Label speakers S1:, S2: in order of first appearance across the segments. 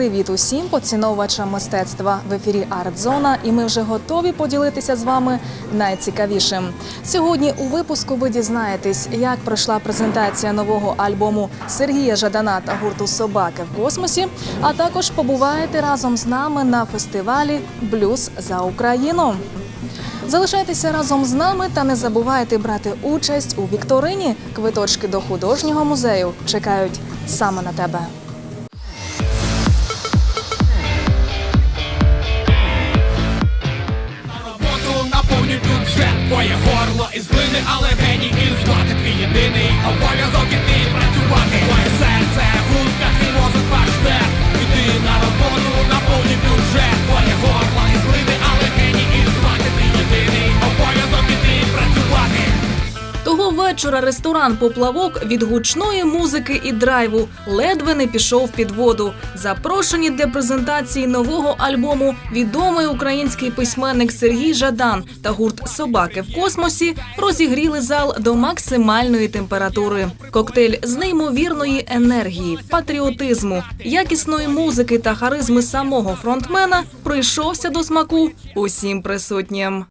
S1: Привіт усім поціновувачам мистецтва в ефірі Артзона, і ми вже готові поділитися з вами найцікавішим. Сьогодні у випуску ви дізнаєтесь, як пройшла презентація нового альбому Сергія Жадана та гурту Собаки в космосі. А також побуваєте разом з нами на фестивалі Блюз за Україну. Залишайтеся разом з нами та не забувайте брати участь у вікторині. Квиточки до художнього музею чекають саме на тебе.
S2: Бюджет Твоє горло із глини, але геній і звати твій єдиний. Обов'язок іти працювати. Твоє серце, гудка,
S1: вечора ресторан Поплавок від гучної музики і драйву ледве не пішов під воду. Запрошені для презентації нового альбому відомий український письменник Сергій Жадан та гурт Собаки в космосі розігріли зал до максимальної температури. Коктейль з неймовірної енергії, патріотизму, якісної музики та харизми самого фронтмена прийшовся до смаку усім присутнім.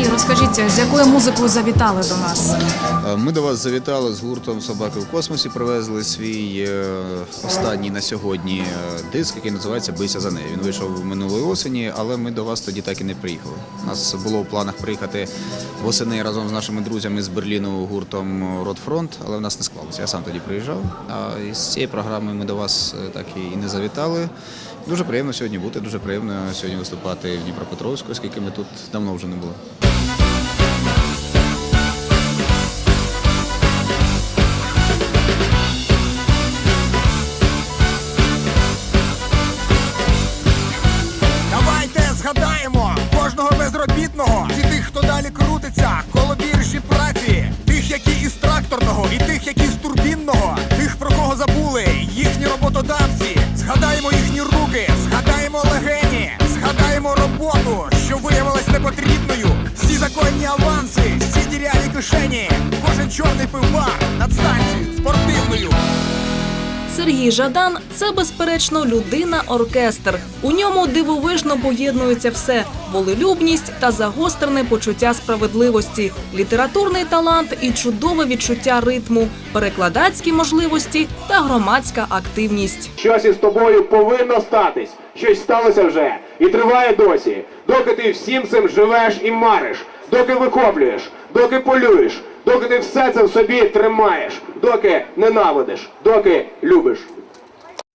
S1: Сергій, розкажіть, з якою музикою завітали до нас?
S3: Е, Ми до вас завітали з гуртом Собаки в космосі. Привезли свій е, останній на сьогодні е, диск, який називається Бийся за нею. Він вийшов минулої осені, але ми до вас тоді так і не приїхали. У нас було в планах приїхати восени разом з нашими друзями з Берліну гуртом Ротфронт, але в нас не склалося. Я сам тоді приїжджав. А із цієї програми ми до вас так і не завітали. Дуже приємно сьогодні бути, дуже приємно сьогодні виступати в Дніпропетровську, оскільки ми тут давно вже не були.
S4: Кишені, кожен чорний пивбар над станцією спортивною.
S1: Сергій Жадан це безперечно людина-оркестр. У ньому дивовижно поєднується все: волелюбність та загострене почуття справедливості, літературний талант і чудове відчуття ритму, перекладацькі можливості та громадська активність.
S5: Щось із тобою повинно статись. Щось сталося вже і триває досі. Доки ти всім цим живеш і мариш, доки викоплюєш, доки полюєш, доки ти все це в собі тримаєш, доки ненавидиш, доки любиш.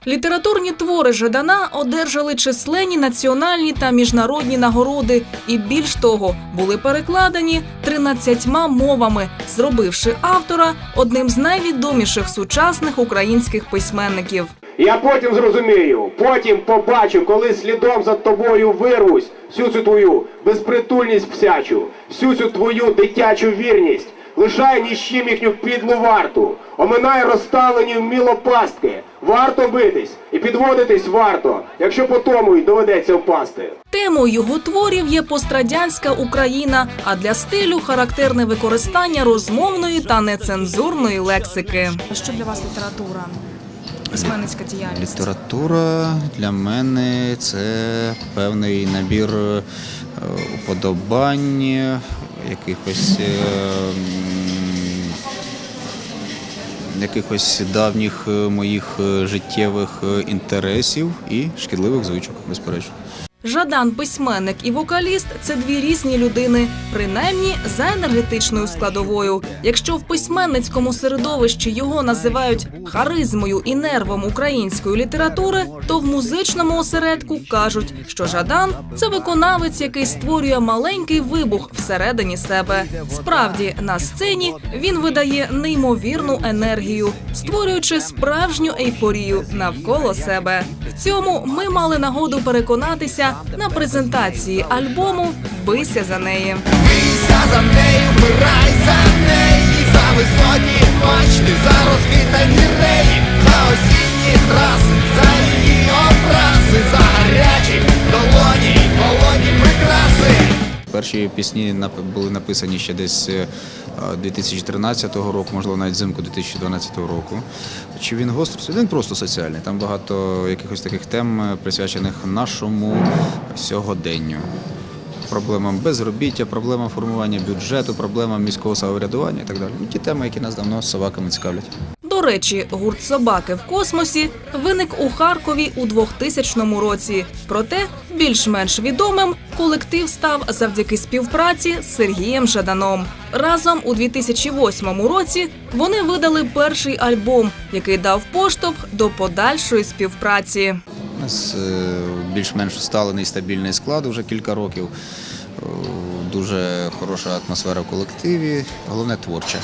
S1: Літературні твори Жадана одержали численні національні та міжнародні нагороди, і більш того, були перекладені 13 мовами, зробивши автора одним з найвідоміших сучасних українських письменників.
S5: Я потім зрозумію, потім побачу, коли слідом за тобою вирвусь всю цю твою безпритульність псячу, всю цю твою дитячу вірність. Лишай ніщим їхню підлу варту, оминай розставлені вміло пастки. Варто битись і підводитись варто, якщо по тому й доведеться впасти.
S1: Темою його творів є пострадянська Україна, а для стилю характерне використання розмовної та нецензурної лексики. Що для вас література? Письменницька діяльність.
S3: Література для мене це певний набір е, уподобань, якихось, е, якихось давніх е, моїх життєвих інтересів і шкідливих звичок, безперечно.
S1: Жадан, письменник і вокаліст це дві різні людини, принаймні за енергетичною складовою. Якщо в письменницькому середовищі його називають харизмою і нервом української літератури, то в музичному осередку кажуть, що Жадан це виконавець, який створює маленький вибух всередині себе. Справді на сцені він видає неймовірну енергію, створюючи справжню ейфорію навколо себе. В цьому ми мали нагоду переконатися на презентації альбому Бийся за неї.
S4: Бийся за нею, вмирай за неї, за високі мачти, за розхитані реї, за осінні траси, за її образи, за гарячі долоні, голодні прикраси.
S3: Перші пісні були написані ще десь е, 2013 року, можливо, навіть взимку 2012 року. Чи він гострий? Він просто соціальний. Там багато якихось таких тем, е, присвячених нашому сьогоденню. Проблемам безробіття, проблемам формування бюджету, проблемам міського самоврядування і так далі. Ну, ті теми, які нас давно з собаками цікавлять.
S1: До речі, гурт собаки в космосі виник у Харкові у 2000 році. Проте більш-менш відомим колектив став завдяки співпраці з Сергієм Жаданом. Разом у 2008 році вони видали перший альбом, який дав поштовх до подальшої співпраці.
S3: У нас е, більш-менш усталений стабільний склад вже кілька років. Е, Дуже хороша атмосфера в колективі, головне творча.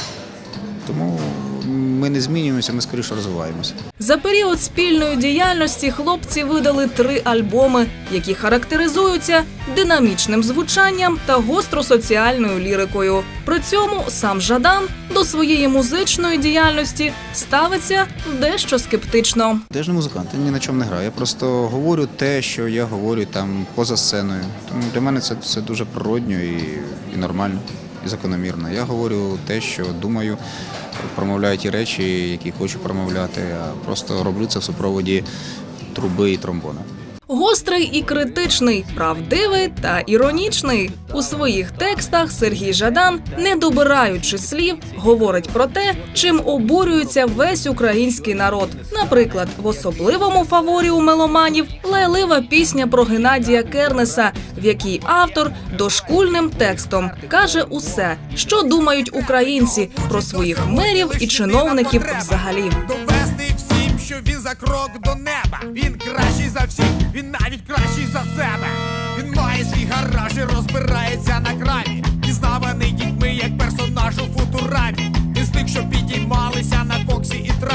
S3: Тому ми не змінюємося, ми скоріше розвиваємося.
S1: За період спільної діяльності хлопці видали три альбоми, які характеризуються динамічним звучанням та гостросоціальною лірикою. При цьому сам Жадан до своєї музичної діяльності ставиться дещо скептично.
S3: Я ж не музикант, я ні на чому не граю. Я просто говорю те, що я говорю там поза сценою. Тому для мене це, це дуже природньо і, і нормально, і закономірно. Я говорю те, що думаю, промовляю ті речі, які хочу промовляти, а просто роблю це в супроводі труби і тромбона.
S1: Гострий і критичний, правдивий та іронічний. У своїх текстах Сергій Жадан, не добираючи слів, говорить про те, чим обурюється весь український народ. Наприклад, в особливому фаворі у меломанів лайлива пісня про Геннадія Кернеса, в якій автор дошкульним текстом каже усе, що думають українці про своїх мерів і чиновників взагалі.
S4: За крок до неба. Він кращий за всіх, він навіть кращий за себе. Він має свій гараж і розбирається на крамі. Пізнаваний дітьми, як персонаж у футурамі. Із тих, що підіймалися на коксі і трамі.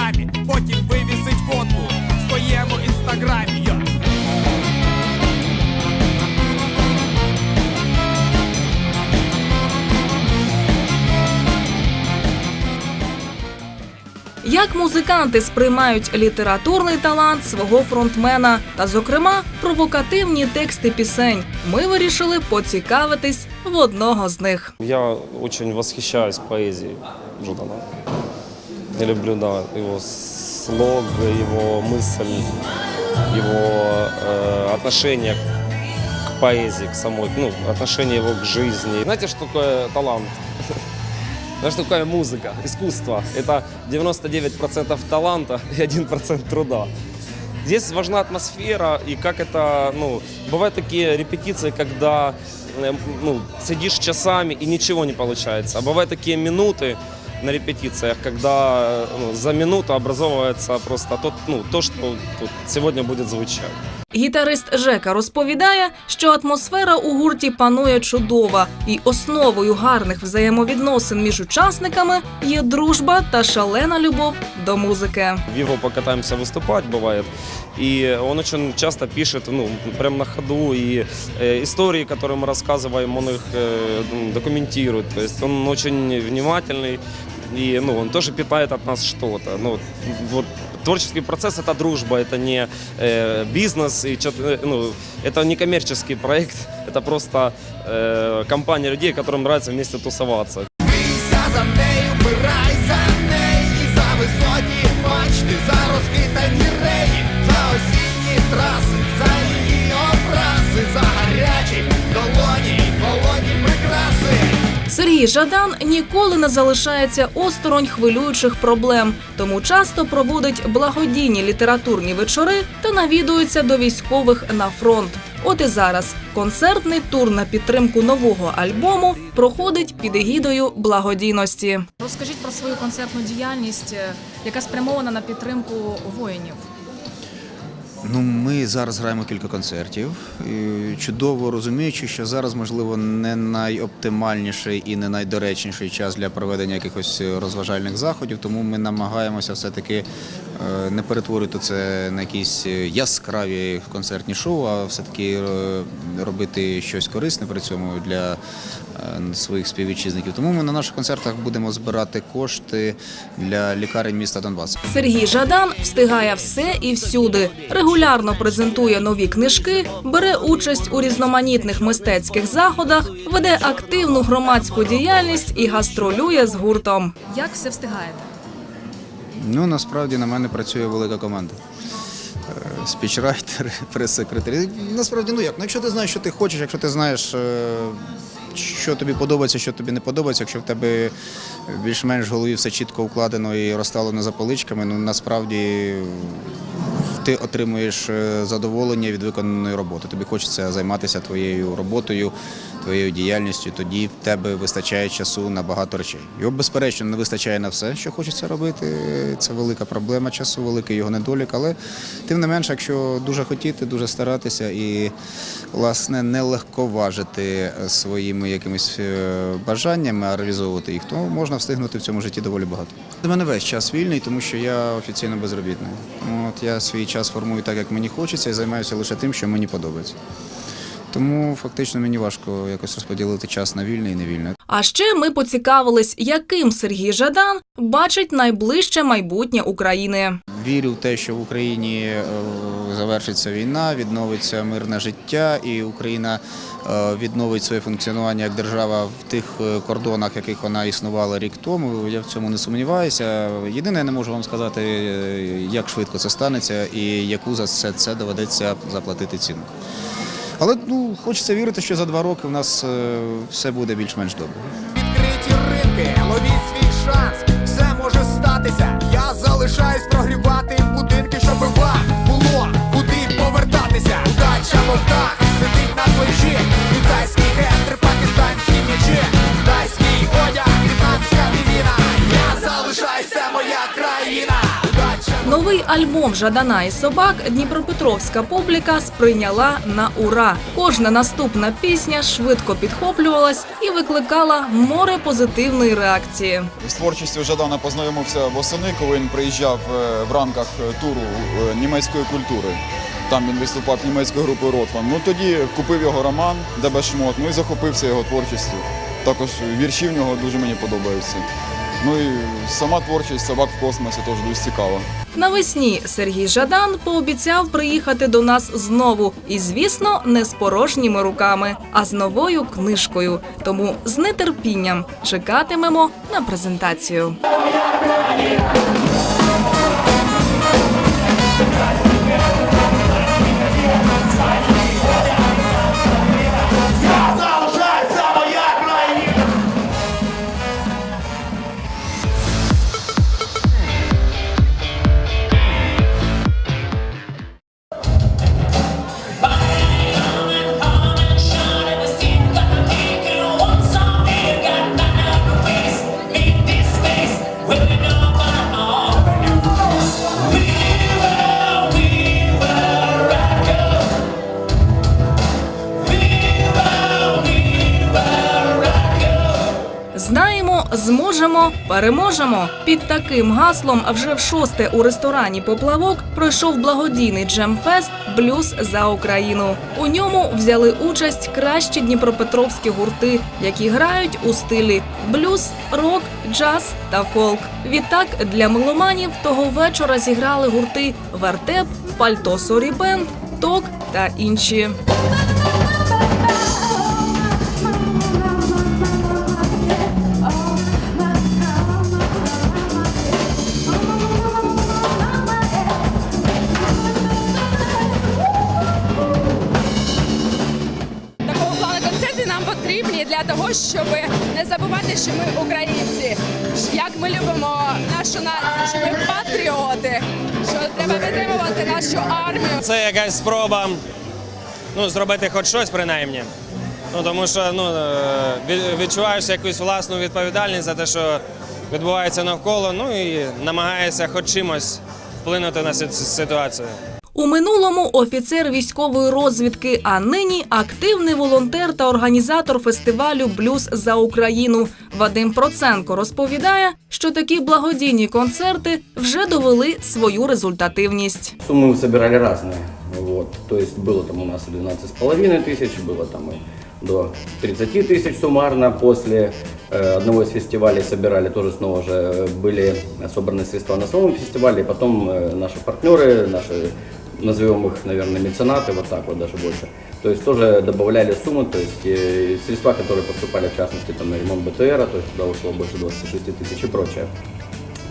S1: Як музиканти сприймають літературний талант свого фронтмена та, зокрема, провокативні тексти пісень, ми вирішили поцікавитись в одного з них.
S6: Я очень восхищаюсь поэзией Жудана. Я люблю, да, его слог, его мысль, его э, отношение к поэзии, к самой, ну, отношение его к жизни. Знаете, что такое талант? Знаешь, что такое музыка, искусство? Это 99% таланта и 1% труда. Здесь важна атмосфера и как это, ну, бывают такие репетиции, когда э, ну, сидишь часами и ничего не получается. А бывают такие минуты на репетициях, когда э, ну, за минуту образовывается просто то, ну, то что тут сегодня будет звучать.
S1: Гітарист Жека розповідає, що атмосфера у гурті панує чудова, і основою гарних взаємовідносин між учасниками є дружба та шалена любов до музики.
S6: В Европу катаемся выступать, бывает. И он очень часто пишет, ну, прям на ходу, и э, истории, которые мы рассказываем, он их э, м, документирует. То есть он очень внимательный, и ну, он тоже питает от нас что-то. Ну, вот творческий процесс это дружба, это не э, бизнес, и чё-то, э, ну, это не коммерческий проект, это просто э, компания людей, которым нравится вместе тусоваться.
S1: Сергій Жадан ніколи не залишається осторонь хвилюючих проблем, тому часто проводить благодійні літературні вечори та навідується до військових на фронт. От і зараз концертний тур на підтримку нового альбому проходить під егідою благодійності.
S7: Розкажіть про свою концертну діяльність, е, яка спрямована на підтримку воїнів.
S3: Ну, ми зараз граємо кілька концертів, чудово розуміючи, що зараз, можливо, не найоптимальніший і не найдоречніший час для проведення якихось розважальних заходів, тому ми намагаємося все-таки е, не перетворити це на якісь яскраві концертні шоу, а все-таки е, робити щось корисне при цьому для своїх співвітчизників. Тому ми на наших концертах будемо збирати кошти для лікарень міста Донбас.
S1: Сергій Жадан встигає все і всюди. Регулярно презентує нові книжки, бере участь у різноманітних мистецьких заходах, веде активну громадську діяльність і гастролює з гуртом. Як все встигаєте?
S3: Ну, насправді на мене працює велика команда. Е, Спічрайтери, прес-секретарі. Насправді, ну як, ну якщо ти знаєш, що ти хочеш, якщо ти знаєш, е, що тобі подобається, що тобі не подобається, якщо в тебе більш-менш в голові все чітко укладено і розставлено за поличками, ну насправді ти отримуєш е, задоволення від виконаної роботи. Тобі хочеться займатися твоєю роботою, твоєю діяльністю. Тоді в тебе вистачає часу на багато речей. Його безперечно не вистачає на все, що хочеться робити. Це велика проблема часу, великий його недолік. Але тим не менше, якщо дуже хотіти, дуже старатися і власне не легковажити своїми якимись е, бажаннями, а реалізовувати їх, то можна встигнути в цьому житті доволі багато. У мене весь час вільний, тому що я офіційно безробітний. От я свій час формую так, як мені хочеться, і займаюся лише тим, що мені подобається. Тому фактично мені важко якось розподілити час на вільний і невільний.
S1: А ще ми поцікавились, яким Сергій Жадан бачить найближче майбутнє України.
S3: Вірю в те, що в Україні е, завершиться війна, відновиться мирне життя, і Україна е, відновить своє функціонування як держава в тих е, кордонах, яких вона існувала рік тому. Я в цьому не сумніваюся. Єдине, я не можу вам сказати, як швидко це станеться і яку за все це доведеться заплатити ціну. Але ну хочеться вірити, що за два роки в нас е, все буде більш-менш добре.
S4: Відкриті ринки, ловіть свій шанс, все може статися. Я залишаюсь прогрівати будинки, щоб вам було куди повертатися. Удача в птах сидить на плечі. Китайський гендер, пакистанські м'ячі,
S1: Новий альбом Жадана і собак Дніпропетровська публіка сприйняла на ура. Кожна наступна пісня швидко підхоплювалась і викликала море позитивної реакції.
S7: З творчістю Жадана познайомився восени, коли він приїжджав е, в рамках е, туру е, німецької культури. Там він виступав німецькою групою Ротман. Ну тоді купив його роман Дебешмот, ну і захопився його творчістю. Також вірші в нього дуже мені подобаються. Ну і сама творчість собак в космосі теж дуже цікава.
S1: Навесні Сергій Жадан пообіцяв приїхати до нас знову, і звісно, не з порожніми руками, а з новою книжкою. Тому з нетерпінням чекатимемо на презентацію. Переможемо. Під таким гаслом вже в шосте у ресторані Поплавок пройшов благодійний джемфест Блюз за Україну. У ньому взяли участь кращі дніпропетровські гурти, які грають у стилі блюз, рок, джаз та фолк. Відтак для меломанів того вечора зіграли гурти Вертеп, Пальто Сорі Бенд, Ток та інші.
S8: Нашу армію.
S9: Це якась спроба ну, зробити хоч щось принаймні. Ну, тому що ну, е, відчуваєш якусь власну відповідальність за те, що відбувається навколо, ну і намагаєшся хоч чимось вплинути на ситуацію.
S1: У минулому офіцер військової розвідки, а нині активний волонтер та організатор фестивалю Блюз за Україну. Вадим Проценко розповідає, що такі благодійні концерти вже довели свою результативність.
S10: Суммы мы собирали разные. Вот. То есть было там у нас и 12,5 тысяч, было там и до 30 тысяч суммарно. После э, одного из фестивалей собирали тоже снова же э, были собраны средства на самом фестивале. И потом э, наши партнеры, наши, назовем их, наверное, меценаты, вот так вот даже больше. То есть тоже добавляли суммы, то есть э, средства, которые поступали в частности там, на ремонт БТРа, то есть туда ушло больше 26 тысяч и прочее.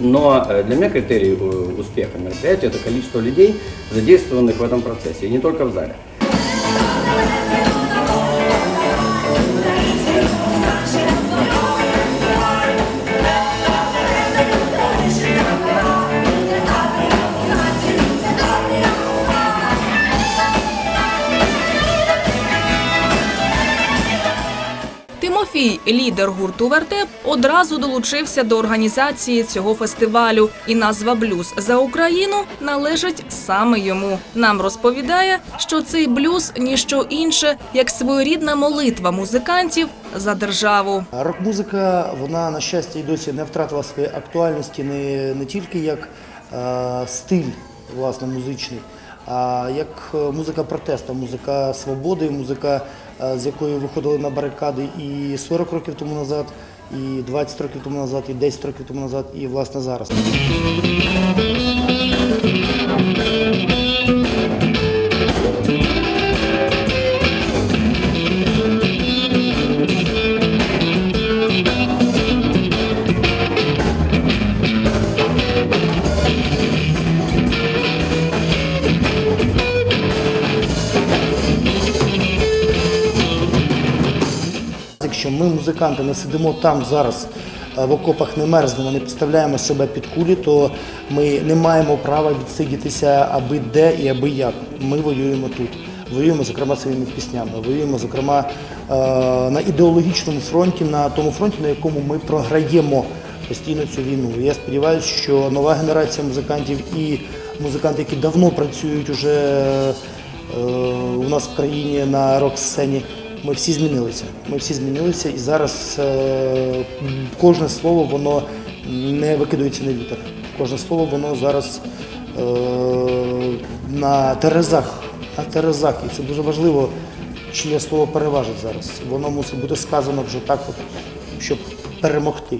S10: Но э, для меня критерий э, успеха мероприятия – это количество людей, задействованных в этом процессе, и не только в зале.
S1: Тимофій, лідер гурту Вертеп, одразу долучився до організації цього фестивалю, і назва Блюз за Україну належить саме йому. Нам розповідає, що цей блюз ніщо інше, як своєрідна молитва музикантів за державу.
S11: Рок-музика, вона на щастя і досі не втратила своєї актуальності не, не тільки як е, стиль власне музичний, а як е, музика протесту, музика свободи, музика, з якою виходили на барикади і 40 років тому назад, і 20 років тому назад, і 10 років тому назад, і власне зараз. Якщо ми, не сидимо там зараз е, в окопах, не мерзнемо, не підставляємо себе під кулі, то ми не маємо права відсидітися аби де і аби як. Ми воюємо тут. Воюємо, зокрема, своїми піснями, воюємо, зокрема, е, на ідеологічному фронті, на тому фронті, на якому ми програємо постійно цю війну. Я сподіваюся, що нова генерація музикантів і музиканти, які давно працюють уже е, у нас в країні на рок-сцені, ми всі змінилися. Ми всі змінилися, і зараз е, кожне слово воно не викидується на вітер. Кожне слово воно зараз е, на терезах. На терезах. І це дуже важливо, чиє слово переважить зараз. Воно мусить бути сказано вже так, щоб перемогти.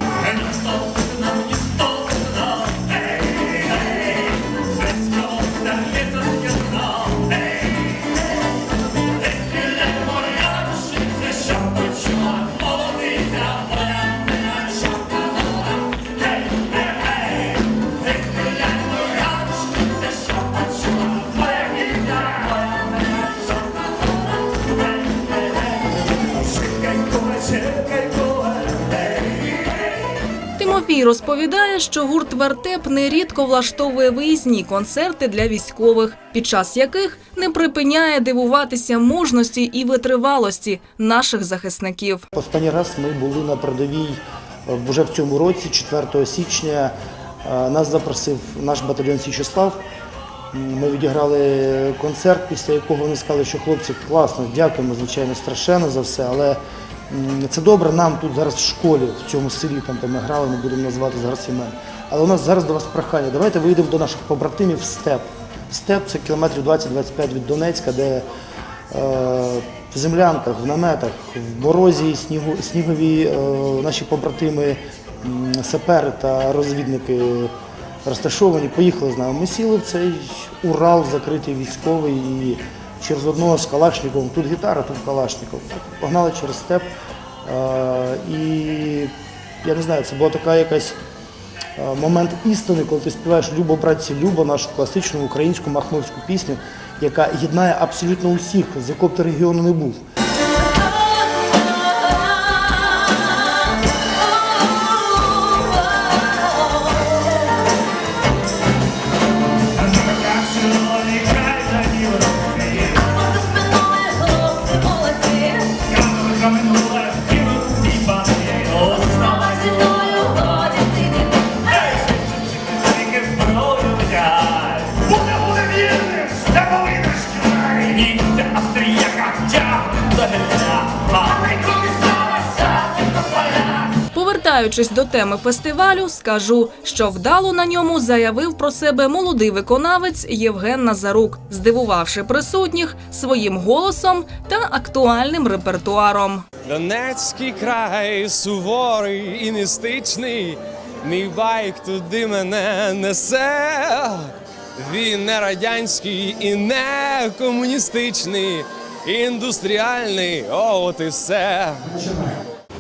S1: Тимофій розповідає, що гурт Вертеп нерідко влаштовує виїзні концерти для військових, під час яких не припиняє дивуватися мужності і витривалості наших захисників.
S11: Останній раз ми були на передовій е, вже в цьому році, 4 січня. Е, Нас запросив наш батальйон Січеслав. Ми відіграли концерт, після якого вони сказали, що хлопці класно, дякуємо, звичайно, страшенно за все, але це добре нам тут зараз в школі, в цьому селі, там, де ми грали, не будемо називати зараз імен. Але у нас зараз до вас прохання. Давайте вийдемо до наших побратимів в степ. Степ це кілометрів 20-25 від Донецька, де е, в землянках, в наметах, в морозі, снігу, снігові е, наші побратими, сапери та розвідники розташовані, поїхали з нами. Ми сіли в цей Урал закритий військовий і через одного з Калашником, тут гітара, тут Калашников. Погнали через степ. Е, і я не знаю, це була така якась е, момент істини, коли ти співаєш Любо, братці, Любо, нашу класичну українську махновську пісню, яка єднає абсолютно усіх, з якого ти регіону не був.
S2: Зігніться, австрія каття взагля.
S1: Повертаючись до теми фестивалю, скажу, що вдало на ньому заявив про себе молодий виконавець Євген Назарук, здивувавши присутніх своїм голосом та актуальним репертуаром.
S9: Донецький край суворий і містичний. Мій байк туди мене несе. Він не радянський і не комуністичний, індустріальний, о, от і все.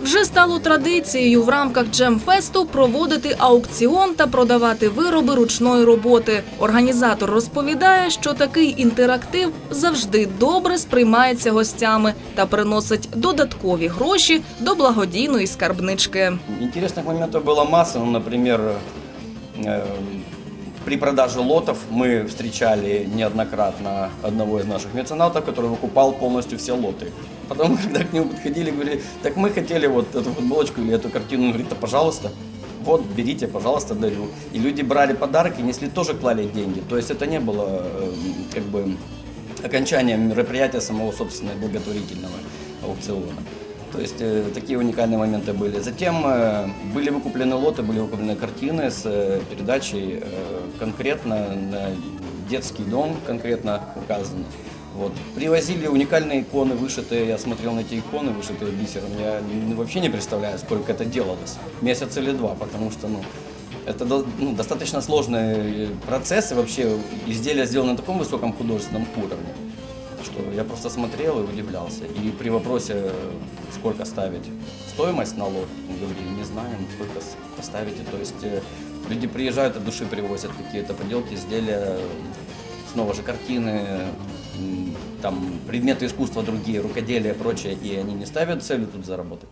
S1: Вже стало традицією в рамках джемфесту проводити аукціон та продавати вироби ручної роботи. Організатор розповідає, що такий інтерактив завжди добре сприймається гостями та приносить додаткові гроші до благодійної скарбнички.
S10: Интересных моментов было масса. Ну, например, э, при продаже лотов мы встречали неоднократно одного из наших меценатов, который выкупал полностью все лоты. Потом, когда к нему подходили, говорили, так мы хотели вот эту футболочку или эту картину. Он говорит, да пожалуйста, вот, берите, пожалуйста, дарю. И люди брали подарок и несли, тоже клали деньги. То есть это не было э, как бы окончанием мероприятия самого, собственно, благотворительного аукциона. То есть э, такие уникальные моменты были. Затем э, были выкуплены лоты, были выкуплены картины с э, передачей конкретно на детский дом, конкретно указано. Вот. Привозили уникальные иконы, вышитые, я смотрел на эти иконы, вышитые бисером. Я вообще не представляю, сколько это делалось. Месяц или два, потому что, ну, это ну, достаточно сложный процесс, и вообще изделие сделано на таком высоком художественном уровне, что я просто смотрел и удивлялся. И при вопросе, сколько ставить стоимость на лот, говорили, не знаем, сколько поставите. То есть э, люди приезжают от души, привозят какие-то поделки, изделия, снова же картины, там предметы искусства другие, рукоделие и прочее, и они не ставят целью тут заработать.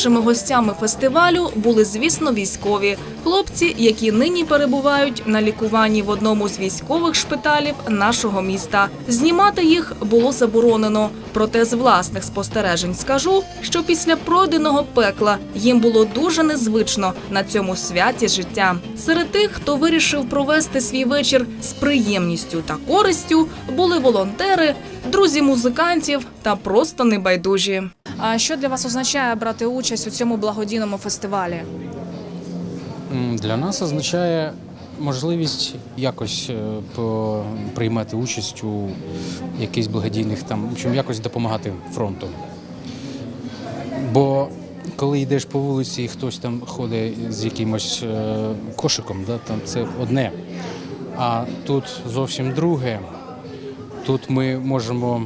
S1: Найголовнішими гостями фестивалю були, звісно, військові хлопці, які нині перебувають на лікуванні в одному з військових шпиталів нашого міста. Знімати їх було заборонено. Проте з власних спостережень скажу, що після пройденого пекла їм було дуже незвично на цьому святі життя. Серед тих, хто вирішив провести свій вечір з приємністю та користю, були волонтери, друзі музикантів та просто небайдужі. А що для вас означає брати участь у цьому благодійному фестивалі?
S12: Для нас означає можливість якось е, приймати участь у якихось благодійних там, общем, якось допомагати фронту. Бо коли йдеш по вулиці і хтось там ходить з якимось е, кошиком, да, там це одне. А тут зовсім друге. Тут ми можемо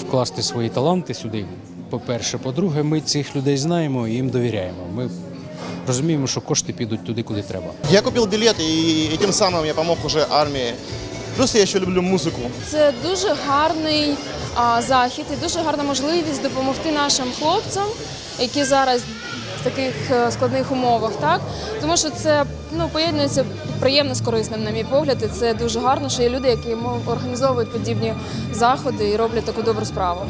S12: вкласти свої таланти сюди. По-перше, по-друге, ми цих людей знаємо і їм довіряємо. Ми розуміємо, що кошти підуть туди, куди треба.
S13: Я купил билет, и, и тем самым я помог уже армии. Плюс я еще люблю музыку.
S14: Це дуже гарний а, захід і дуже гарна можливість допомогти нашим хлопцям, які зараз в таких е, складних умовах, так тому що це ну поєднується приємно з корисним, на мій погляд, і це дуже гарно, що є люди, які організовують подібні заходи і роблять таку добру справу.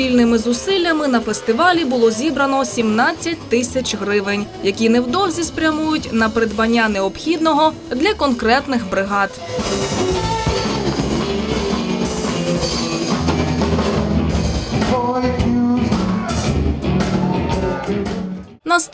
S1: Спільними зусиллями на фестивалі було зібрано 17 тисяч гривень, які невдовзі спрямують на придбання необхідного для конкретних бригад.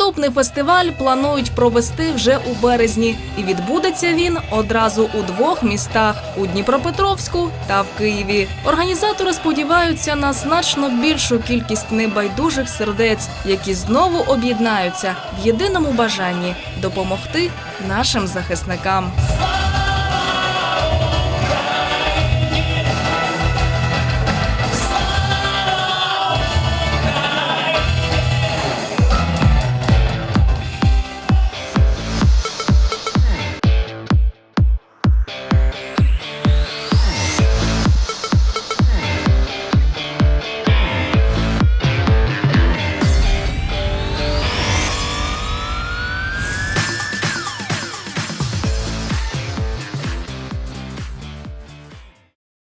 S1: Наступний фестиваль планують провести вже у березні, і відбудеться він одразу у двох містах у Дніпропетровську та в Києві. Організатори сподіваються на значно більшу кількість небайдужих сердець, які знову об'єднаються в єдиному бажанні допомогти нашим захисникам.